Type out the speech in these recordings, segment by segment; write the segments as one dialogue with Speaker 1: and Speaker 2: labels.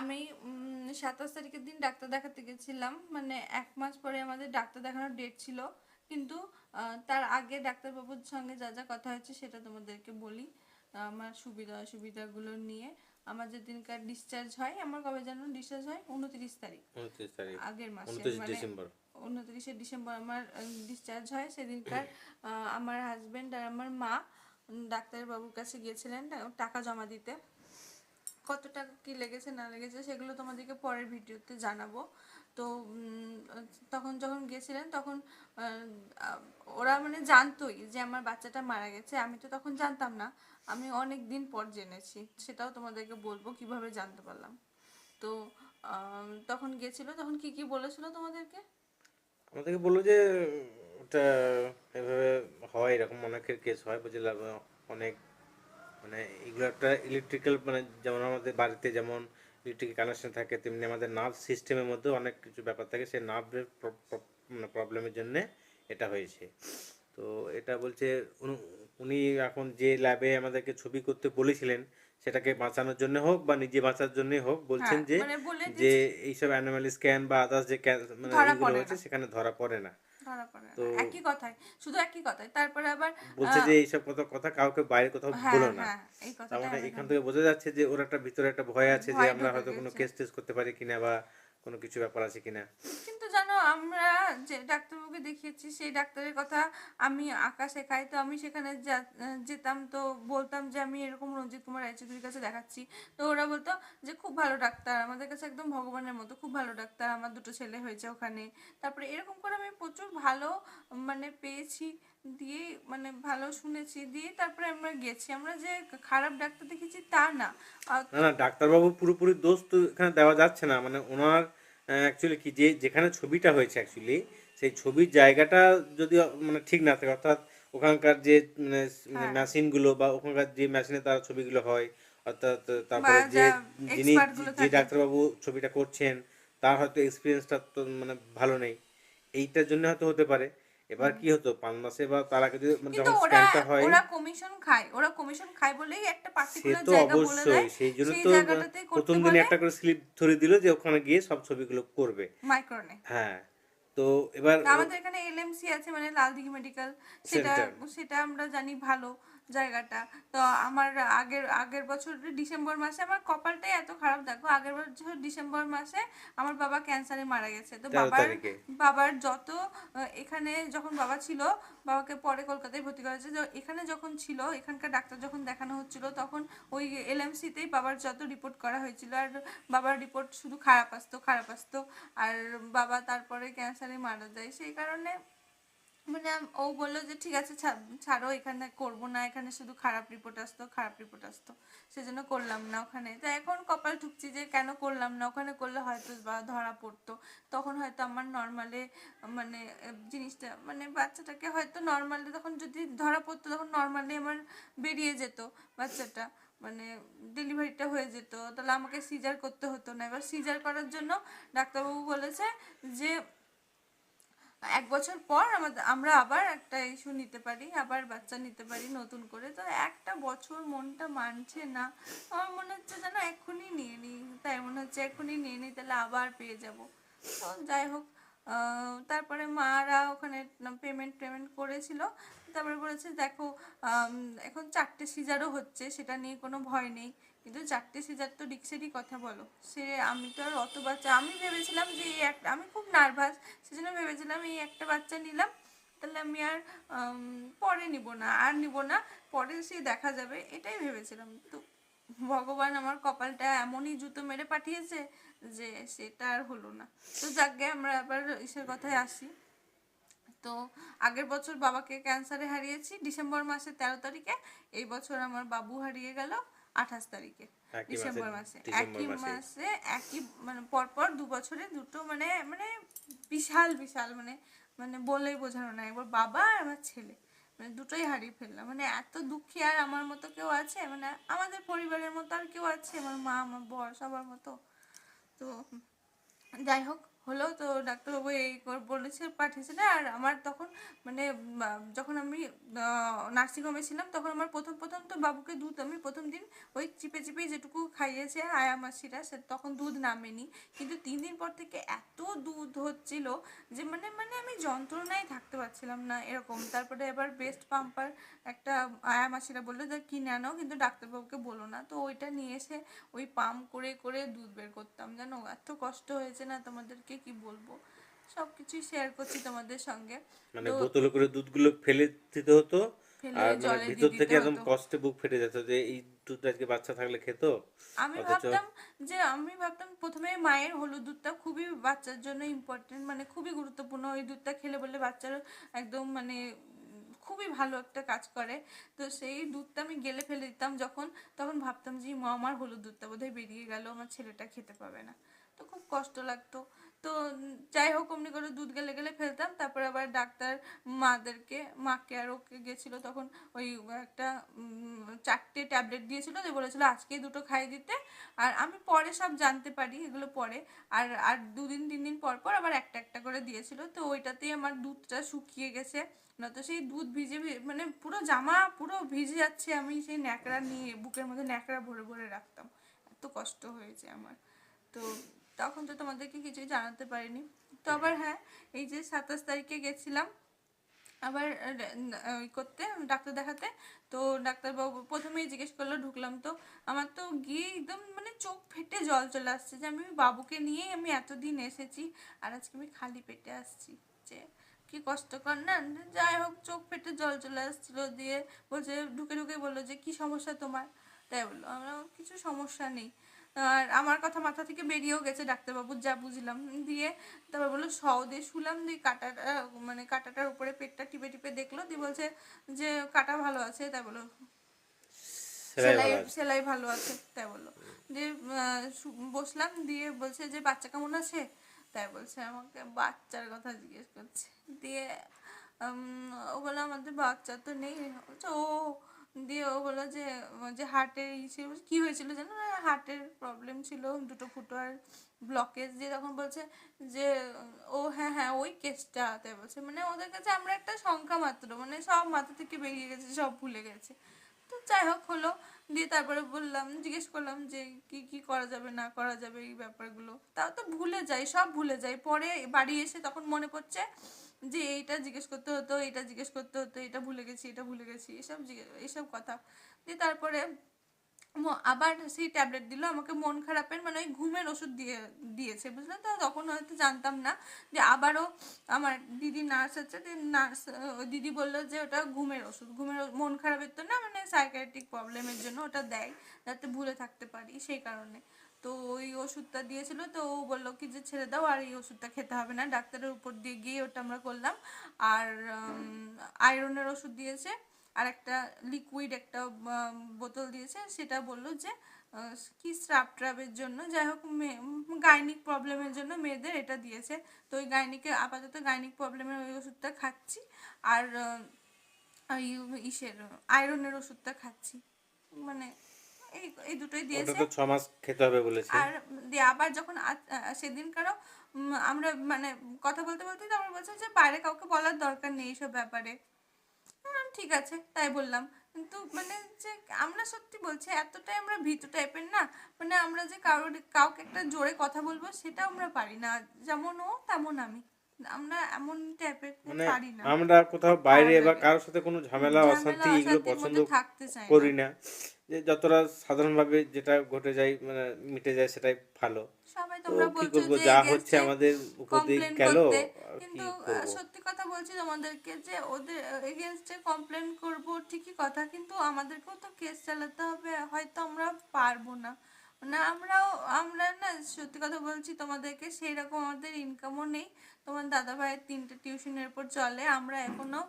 Speaker 1: আমি সাতাশ তারিখের দিন ডাক্তার দেখাতে গেছিলাম। মানে এক মাস পরে আমাদের ডাক্তার দেখানোর ডেট ছিল। কিন্তু তার আগে ডাক্তারবাবুর সঙ্গে যা যা কথা হয়েছে সেটা তোমাদেরকে বলি। আমার সুবিধা অসুবিধাগুলো নিয়ে আমার যেদিনকার ডিসচার্জ হয় আমার কবে যেন ডিসচার্জ হয়? উনত্রিশ তারিখ। আগের মাসে মানে
Speaker 2: ডিসেম্বর।
Speaker 1: উনত্রিশে ডিসেম্বর আমার ডিসচার্জ হয়। সেদিনকার আমার হাজবেন্ড আর আমার মা ডাক্তারবাবুর কাছে গিয়েছিলেন টাকা জমা দিতে। কত টাকা কি লেগেছে, না লেগেছে সেগুলো তোমাদেরকে পরের ভিডিওতে জানাব। তো তখন যখন গেছিলেন তখন ওরা মানে জানতোই যে আমার বাচ্চাটা মারা গেছে। আমি তো তখন জানতাম না, আমি অনেক দিন পর জেনেছি, সেটাও তোমাদেরকে বলব কীভাবে জানতে পারলাম। তো তখন গেছিল তখন কি কি বলেছিল তোমাদেরকে?
Speaker 2: আমাদেরকে বলল যে ওটা এভাবে হয়, এরকম অনেকের কেস হয় বুঝলাম অনেক মানে এগুলো একটা ইলেকট্রিক্যাল মানে যেমন আমাদের বাড়িতে যেমন ইলেকট্রিক কানেকশন থাকে তেমনি আমাদের নার্ভ সিস্টেমের মধ্যে অনেক কিছু ব্যাপার থাকে। সেই নার্ভের মানে প্রবলেমের জন্যে এটা হয়েছে। তো এটা বলছে উনি- এখন যে ল্যাবে আমাদেরকে ছবি করতে বলেছিলেন সেটাকে বাঁচানোর জন্য হোক বা নিজে বাঁচার জন্য হোক বলছেন যে
Speaker 1: মানে
Speaker 2: যে এইসব অ্যানিমাল স্ক্যান বা আদার্স যে মানে হয়েছে সেখানে ধরা পড়ে না।
Speaker 1: ধরা পড়ে না। একই কথাই শুধু একই কথাই। তারপরে আবার
Speaker 2: বলছে যে এইসব কথা কথা কাউকে বাইরে কোথাও
Speaker 1: হ্যাঁ
Speaker 2: বলো না।
Speaker 1: হ্যাঁ এই
Speaker 2: তার মানে এখান থেকে বোঝা যাচ্ছে যে ওর একটা ভিতরে একটা ভয় আছে যে
Speaker 1: ভয়
Speaker 2: আমরা
Speaker 1: ঢুকে
Speaker 2: হয়তো কোনো কেস টেস করতে পারি কিনা বা কোনো কিছু ব্যাপার আছে কিনা?
Speaker 1: কিন্তু জানো, আমরা যে ডাক্তারবাবুকে দেখিয়েছি, সেই ডাক্তারের কথা আমি আঁকা শেখাই তো আমি সেখানে যেতাম, তো বলতাম যে আমি এরকম রঞ্জিত কুমার রায়চৌধুরীর কাছে দেখাচ্ছি। তো ওরা বলতো যে, খুব ভালো ডাক্তার, আমাদের কাছে একদম ভগবানের মতো, খুব ভালো ডাক্তার, আমার দুটো ছেলে হয়েছে ওখানে। তারপরে এরকম করে আমি প্রচুর ভালো মানে পেয়েছি। দিয়ে মানে ভালো শুনেছি দিয়ে তারপরে আমরা গেছি। আমরা যে খারাপ ডাক্তার দেখেছি তা না।
Speaker 2: না না ডাক্তারবাবু পুরোপুরি দোষ তো এখানে দেওয়া যাচ্ছে না। মানে ওনার অ্যাকচুয়ালি কি যে যেখানে ছবিটা হয়েছে অ্যাকচুয়ালি সেই ছবির জায়গাটা যদি মানে ঠিক না থাকে অর্থাৎ ওখানকার যে
Speaker 1: হ্যাঁ।
Speaker 2: মেশিনগুলো বা ওখানকার যে মেশিনে তার ছবিগুলো হয় অর্থাৎ তারপরে যে যিনি যে ডাক্তারবাবু ছবিটা করছেন তার হয়তো এক্সপিরিয়েন্সটা তো মানে ভালো নেই। এইটার জন্য হয়তো হতে পারে। এবার কি হতো? পাঁচ মাসে বা তার আগে যদি মানে যখন স্ক্যানটা হয়
Speaker 1: ওরা কমিশন খায়। ওরা কমিশন খায় বলেই একটা পার্টিকুলার জায়গা বলে দেয়।
Speaker 2: সেই জন্য তো প্রথম দিনে একটা করে স্লিপ ধরে দিল যে ওখানে গিয়ে সব ছবিগুলো করবে।
Speaker 1: মাইক্রোনে
Speaker 2: হ্যাঁ। তো এবার
Speaker 1: আমাদের এখানে এলএমসি আছে মানে লালদিঘি মেডিকেল সেটা সেটা আমরা জানি ভালো। জায়গাটা। তো আমার আগের আগের বছর ডিসেম্বর মাসে আমার কপালটাই এত খারাপ। দেখো আগের বছর ডিসেম্বর মাসে আমার বাবা ক্যান্সারে মারা গেছে। তো বাবার বাবার যত এখানে যখন বাবা ছিল বাবাকে পরে কলকাতায় ভর্তি করা হয়েছে। তো এখানে যখন ছিল এখানকার ডাক্তার যখন দেখানো হচ্ছিল তখন ওই এলএমসিতেই বাবার যত রিপোর্ট করা হয়েছিল। আর বাবার রিপোর্ট শুধু খারাপ আসতো খারাপ আসতো। আর বাবা তারপরে ক্যান্সারে মারা যায়। সেই কারণে মানে ও বলল যে, ঠিক আছে ছাড়ো, এখানে করব না, এখানে শুধু খারাপ রিপোর্ট আসতো, খারাপ রিপোর্ট আসতো। সেজন্য করলাম না ওখানে। তো এখন কপাল ঠুকছি যে, কেন করলাম না? ওখানে করলে হয়তো বা ধরা পড়তো। তখন হয়তো আমার নর্মালে মানে জিনিসটা মানে বাচ্চাটাকে হয়তো নর্মালি তখন যদি ধরা পড়তো, তখন নর্মালি আমার বেরিয়ে যেত বাচ্চাটা। মানে ডেলিভারিটা হয়ে যেত। তাহলে আমাকে সিজার করতে হতো না। এবার সিজার করার জন্য ডাক্তারবাবু বলেছে যে এক বছর পর আমাদের, আমরা আবার একটা ইস্যু নিতে পারি, আবার বাচ্চা নিতে পারি নতুন করে। তো একটা বছর মনটা মানছে না। আমার মনে হচ্ছে যেন এক্ষুনি নিয়ে নিই। তাই মনে হচ্ছে এক্ষুনি নিয়ে নিই, তাহলে আবার পেয়ে যাব। তো যাই হোক তারপরে মারা ওখানে পেমেন্ট পেমেন্ট করেছিল। তারপরে বলেছে, দেখো এখন চারটে সিজারও হচ্ছে, সেটা নিয়ে কোনো ভয় নেই। কিন্তু চারটে সিজার তো রিক্সেরই কথা বলো। সে আমি তো আর অত বাচ্চা, আমি ভেবেছিলাম যে এই একটা, আমি খুব নার্ভাস, সেজন্য ভেবেছিলাম এই একটা বাচ্চা নিলাম, তাহলে আমি আর পরে নিব না, আর নিব না, পরে সে দেখা যাবে, এটাই ভেবেছিলাম। তো ভগবান আমার কপালটা এমনই জুতো মেরে পাঠিয়েছে যে সেটা আর হলো না। তো যাকে আমরা আবার ইসের কথায় আসি। তো আগের বছর বাবাকে ক্যান্সারে হারিয়েছি, ডিসেম্বর মাসের তেরো তারিখে, এই বছর আমার বাবু হারিয়ে গেল। আঠাশ তারিখে ডিসেম্বর মাসে। একই।
Speaker 2: মাসে
Speaker 1: একই মানে পরপর দু বছরে দুটো মানে মানে বিশাল বিশাল মানে মানে বলেই বোঝানো না একবার বাবা আর আমার ছেলে মানে দুটোই হারিয়ে ফেললাম। মানে এত দুঃখী আর আমার মতো কেউ আছে? মানে আমাদের পরিবারের মতো আর কেউ আছে? আমার মা আমার বর সবার মতো? তো যাই হোক হলো, তো ডাক্তারবাবু এই বলেছে পাঠিয়েছিল আর আমার তখন মানে যখন আমি নার্সিংহোমে ছিলাম, তখন আমার প্রথম প্রথম তো বাবুকে দুধ আমি প্রথম দিন ওই চিপে চিপে যেটুকু খাইয়েছে আয়া মাসিরা, সে তখন দুধ নামেনি। কিন্তু তিন দিন পর থেকে এত দুধ হচ্ছিল যে মানে মানে আমি যন্ত্রণায় থাকতে পারছিলাম না এরকম। তারপরে এবার বেস্ট পাম্পার একটা আয়া মাসিরা বলল যে কিনে আনো কিন্তু ডাক্তারবাবুকে বলো না। তো ওইটা নিয়ে এসে ওই পাম্প করে করে দুধ বের করতাম। জানো, এত কষ্ট হয়েছে না তোমাদেরকে? কি বলব? সব কিছুই শেয়ার করছি তোমাদের সঙ্গে।
Speaker 2: মানে বোতলে করে দুধগুলো ফেলে দিতে হতো আর মানে ভিতর থেকে একদম। কষ্টে বুক ফেটে যেত যে এই আজকে বাচ্চা থাকলে খেত।
Speaker 1: আমি ভাবতাম যে আমি ভাবতাম প্রথমে মায়ের হলুদ দুধটা খুবই বাচ্চার জন্য ইম্পর্টেন্ট মানে খুবই গুরুত্বপূর্ণ। ওই দুধটা খেলে বলে বাচ্চার একদম মানে খুবই ভালো একটা কাজ করে। তো সেই দুধটা আমি গেলে ফেলে দিতাম যখন তখন ভাবতাম যে মা আমার হলুদ দুধটা বোধহয় বেরিয়ে গেল আমার ছেলেটা খেতে পাবে না। তো খুব কষ্ট লাগতো। তো যাই হোক, অমনি করে দুধ গেলে গেলে ফেলতাম। তারপর আবার ডাক্তার মাদেরকে, মাকে আর ওকে গেছিল তখন ওই একটা চারটে ট্যাবলেট দিয়েছিল যে বলেছিল আজকে দুটো খাইয়ে দিতে। আর আমি পরে সব জানতে পারি, এগুলো পরে। আর আর দুদিন, তিন দিন পর পর আবার একটা একটা করে দিয়েছিল। তো ওইটাতেই আমার দুধটা শুকিয়ে গেছে। নয়তো সেই দুধ ভিজে মানে পুরো জামা পুরো ভিজে যাচ্ছে আমি সেই ন্যাকড়া নিয়ে, বুকের মধ্যে ন্যাকড়া ভরে ভরে রাখতাম। এত কষ্ট হয়েছে আমার। তো তখন তো তোমাদেরকে কিছুই জানাতে পারিনি। তো আবার হ্যাঁ এই যে সাতাশ তারিখে গেছিলাম আবার ওই করতে ডাক্তার দেখাতে তো ডাক্তারবাবু প্রথমেই জিজ্ঞেস করল ঢুকলাম তো। আমার তো গিয়ে একদম মানে চোখ ফেটে জল চলে আসছে যে আমি বাবুকে নিয়েই আমি এতদিন এসেছি আর আজকে আমি খালি পেটে আসছি। যে কি কষ্টকর না যাই হোক চোখ ফেটে জল চলে আসছিল দিয়ে বলছে ঢুকে ঢুকে বলল যে কি সমস্যা তোমার? তাই বলল। আমার কিছু সমস্যা নেই। আর আমার কথা মাথা থেকে বেরিয়েও গেছে ডাক্তারবাবু যা বুঝলাম। দিয়ে তারপর বলল সও দিয়ে শুলাম দিয়ে কাটাটা মানে কাটাটার উপরে পেটটা টিপে টিপে দেখল দিয়ে বলছে যে কাটা ভালো আছে। তাই বলো
Speaker 2: সেলাই
Speaker 1: সেলাই
Speaker 2: ভালো আছে।
Speaker 1: তাই বলল দিয়ে বসলাম দিয়ে বলছে যে বাচ্চা কেমন আছে? তাই বলছে আমাকে বাচ্চার কথা জিজ্ঞেস করছে। দিয়ে উম, ও বলল আমাদের বাচ্চা তো নেই। বলছে ও দিয়ে ও বলল যে যে হার্টের ই ছিল কি হয়েছিল জানো? না হার্টের প্রবলেম ছিল, দুটো ফুটো আর ব্লকেজ দিয়ে তখন বলছে যে, ও হ্যাঁ হ্যাঁ ওই কেসটা তাই বলছে। মানে ওদের কাছে আমরা একটা সংখ্যা মাত্র মানে সব মাথা থেকে বেরিয়ে গেছে, সব ভুলে গেছে। তো যাই হোক, হলো। দিয়ে তারপরে বললাম, জিজ্ঞেস করলাম যে, কি কি করা যাবে, না করা যাবে এই ব্যাপারগুলো। তাও তো ভুলে যাই সব ভুলে যাই পরে বাড়ি এসে তখন মনে পড়ছে যে, এইটা জিজ্ঞেস করতে হতো এটা জিজ্ঞেস করতে হতো এটা ভুলে গেছি, এটা ভুলে গেছি, এসব এইসব কথা। দিয়ে তারপরে আবার সেই ট্যাবলেট দিল, আমাকে মন খারাপের মানে ওই ঘুমের ওষুধ দিয়ে, দিয়েছে বুঝলেন তো? তখন হয়তো জানতাম না যে আবারও আমার দিদি নার্স আছে যে নার্স দিদি বলল যে ওটা ঘুমের ওষুধ। ঘুমের মন খারাপের তো না মানে সাইকাইট্রিক প্রবলেমের জন্য ওটা দেয়, যাতে ভুলে থাকতে পারি সেই কারণে। তো ওই ওষুধটা দিয়েছিল, তো ও বলল কি যে ছেড়ে দাও, আর এই ওষুধটা খেতে হবে না। ডাক্তারের উপর দিয়ে গিয়ে ওটা আমরা করলাম। আর আয়রনের ওষুধ দিয়েছে। আর একটা লিকুইড একটা বোতল দিয়েছে সেটা বলল যে কি স্রাব ট্রাবের জন্য যাই হোক গাইনিক প্রবলেমের জন্য মেয়েদের এটা দিয়েছে। তো ওই গাইনিকে আপাতত গাইনিক প্রবলেমের ওই ওষুধটা খাচ্ছি। আর ইসের আয়রনের ওষুধটা খাচ্ছি। মানে এই এই দুটোই দিয়েছে
Speaker 2: তো ছ মাস খেতে হবে বলেছে।
Speaker 1: আর দিয়ে আবার যখন সেদিনকারও উম, আমরা মানে কথা বলতে বলতে তারপর বলছে যে বাইরে কাউকে বলার দরকার নেই এইসব ব্যাপারে। ঠিক আছে, তাই বললাম। কিন্তু মানে যে আমরা সত্যি বলছি, এতটাই আমরা ভীতু টাইপের না মানে আমরা যে কারোর, কাউকে একটা জোরে কথা বলব সেটা আমরা পারি না। যেমন ও, তেমন আমি। আমরা এমন টাইপের
Speaker 2: মানে
Speaker 1: পারি না।
Speaker 2: আমরা কোথাও বাইরে বা কারোর সাথে কোনো ঝামেলা অশান্তি এগুলো পছন্দ। করি না। যে যতটা সাধারণভাবে যেটা ঘটে যায় মানে মিটে যায় সেটাই ভালো।
Speaker 1: সবাই তোমরা বলছো যে
Speaker 2: যা হচ্ছে আমাদের উপর দিয়ে গেল
Speaker 1: কিন্তু সত্যি কথা বলছি তোমাদেরকে যে ওদের কমপ্লেন করব ঠিকই কথা কিন্তু আমাদেরকেও তো কেস চালাতে হবে। হয়তো আমরা পারব না। মানে আমরাও, আমরা না সত্যি কথা বলছি, তোমাদেরকে সেই রকম আমাদের ইনকামও নেই। তোমার দাদা ভাইয়ের তিনটে টিউশনের উপর চলে। আমরা এখনও,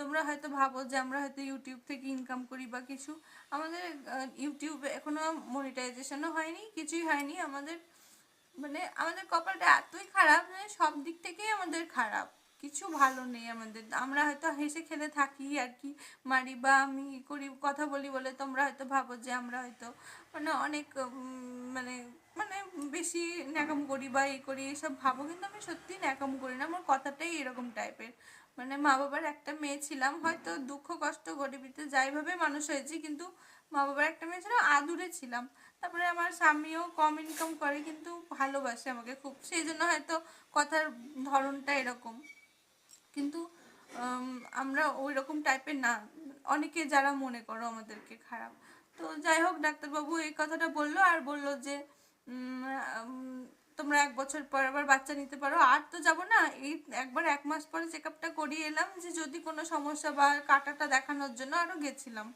Speaker 1: তোমরা হয়তো ভাবো যে আমরা হয়তো ইউটিউব থেকে ইনকাম করি বা কিছু। আমাদের ইউটিউবে এখনও মনিটাইজেশনও হয়নি, কিছুই হয়নি। আমাদের মানে আমাদের কপালটা এতই খারাপ মানে সব দিক থেকেই আমাদের খারাপ। কিছু ভালো নেই আমাদের। আমরা হয়তো হেসে খেলে থাকি আর কি। মারি বা আমি করি, কথা বলি বলে তোমরা হয়তো ভাবো যে আমরা হয়তো মানে অনেক মানে মানে বেশি ন্যাকাম করি বা এই করি, এসব ভাবো। কিন্তু আমি সত্যি ন্যাকাম করি না। আমার কথাটাই এরকম টাইপের। মানে মা বাবার একটা মেয়ে ছিলাম। হয়তো দুঃখ, কষ্ট, গরিবিতে যাইভাবে মানুষ হয়েছি কিন্তু মা বাবার একটা মেয়ে ছিলাম আদুরে ছিলাম। তারপরে আমার স্বামীও কম ইনকাম করে কিন্তু ভালোবাসে আমাকে খুব। সেই জন্য হয়তো কথার ধরনটা এরকম। কিন্তু আমরা ওই রকম টাইপের না। অনেকে যারা মনে করো আমাদেরকে খারাপ। তো যাই হোক, ডাক্তারবাবু এই কথাটা বলল আর বলল যে তোমরা এক বছর পর আবার বাচ্চা নিতে পারো। আর তো যাব না, এই একবার এক মাস পরে চেক আপটা করিয়ে এলাম যে, যদি কোনো সমস্যা বা কাটাটা দেখানোর জন্য আরও গেছিলাম,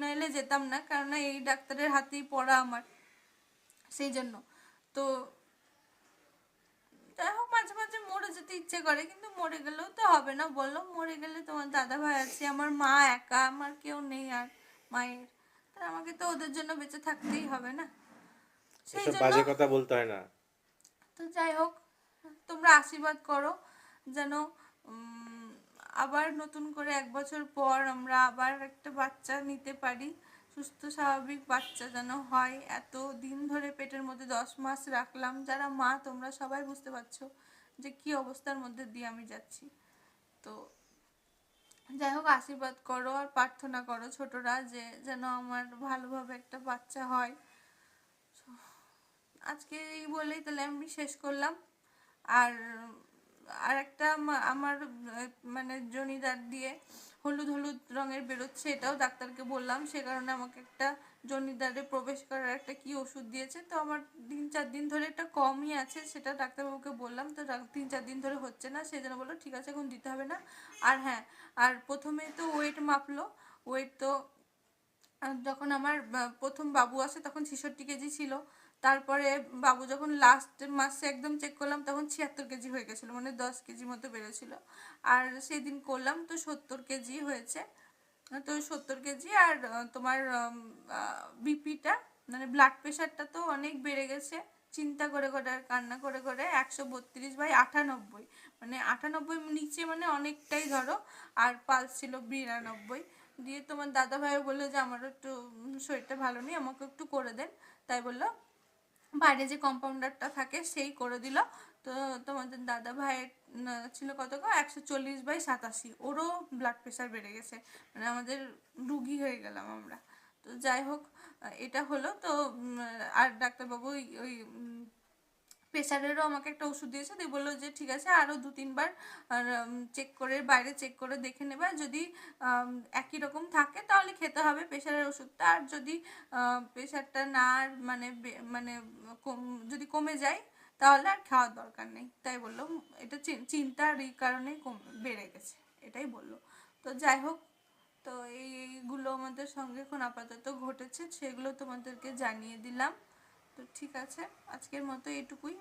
Speaker 1: নইলে যেতাম না, কেননা এই ডাক্তারের হাতেই পড়া আমার। সেই জন্য। তো যাই হোক মাঝে মাঝে মরে যেতে ইচ্ছে করে কিন্তু মরে গেলেও তো হবে না। বলো মরে গেলে তোমার দাদা ভাই আছে আমার মা একা আমার কেউ নেই আর মায়ের। আমাকে তো ওদের জন্য বেঁচে থাকতেই হবে না। সেই জন্য
Speaker 2: বাজে কথা বলতে হয় না।
Speaker 1: তো যাই হোক তোমরা আশীর্বাদ করো যেন উম, আবার নতুন করে এক বছর পর আমরা আবার একটা বাচ্চা নিতে পারি। সুস্থ, স্বাভাবিক বাচ্চা যেন হয়। এত দিন ধরে পেটের মধ্যে দশ মাস রাখলাম। যারা মা, তোমরা সবাই বুঝতে পারছ যে কি অবস্থার মধ্যে দিয়ে আমি যাচ্ছি। তো যাই হোক, আশীর্বাদ করো আর প্রার্থনা করো ছোটরা যে যেন আমার ভালোভাবে একটা বাচ্চা হয়। আজকে এই বলেই তাহলে আমি শেষ করলাম। আর আর একটা আমার মানে জনিদার দিয়ে হলুদ হলুদ রঙের বেরোচ্ছে, এটাও ডাক্তারকে বললাম। সে কারণে আমাকে একটা জনিদারে প্রবেশ করার একটা কি ওষুধ দিয়েছে। তো আমার তিন চার দিন ধরে একটা কমই আছে, সেটা ডাক্তারবাবুকে বললাম। তো তিন চার দিন ধরে হচ্ছে না সেই জন্য বলল, ঠিক আছে, এখন দিতে হবে না। আর হ্যাঁ আর প্রথমে তো ওয়েট মাপলো। ওয়েট তো যখন আমার প্রথম বাবু আসে, তখন ছেষট্টি কেজি ছিল। তারপরে বাবু যখন লাস্ট মাসে একদম চেক করলাম, তখন ছিয়াত্তর কেজি হয়ে গেছিল মানে দশ কেজি মতো বেড়েছিল। আর সেদিন করলাম তো সত্তর কেজি হয়েছে। তো সত্তর কেজি আর তোমার বিপিটা মানে ব্লাড প্রেশারটা তো অনেক বেড়ে গেছে। চিন্তা করে করে আর কান্না করে করে একশো বত্রিশ বাই আটানব্বই। মানে আটানব্বই নিচে মানে অনেকটাই ধরো, আর পালস ছিল বিরানব্বই। দিয়ে তোমার দাদা ভাইও বলল যে, আমারও একটু শরীরটা ভালো নেই আমাকে একটু করে দেন। তাই বলল বাইরে যে কম্পাউন্ডারটা থাকে সেই করে দিল। তো তোমাদের দাদা ভাইয়ের ছিল কত একশো চল্লিশ বাই সাতাশি। ওরও ব্লাড প্রেশার বেড়ে গেছে। মানে আমাদের রুগী হয়ে গেলাম আমরা। তো যাই হোক এটা হলো। তো আর ডাক্তারবাবু ওই ওই প্রেশারেরও আমাকে একটা ওষুধ দিয়েছে। দিয়ে বলল যে, ঠিক আছে, আরও দু তিনবার চেক করে, বাইরে চেক করে দেখে নেবে। যদি একই রকম থাকে, তাহলে খেতে হবে প্রেশারের ওষুধটা। আর যদি প্রেশারটা না মানে মানে যদি কমে যায়, তাহলে আর খাওয়ার দরকার নেই। তাই বলল। এটা চিন্তার এই কারণেই কম, বেড়ে গেছে। এটাই বলল। তো যাই হোক, তো এইগুলো আমাদের সঙ্গে এখন আপাতত ঘটেছে, সেগুলো তোমাদেরকে জানিয়ে দিলাম। তো ঠিক আছে, আজকের মতো এইটুকুই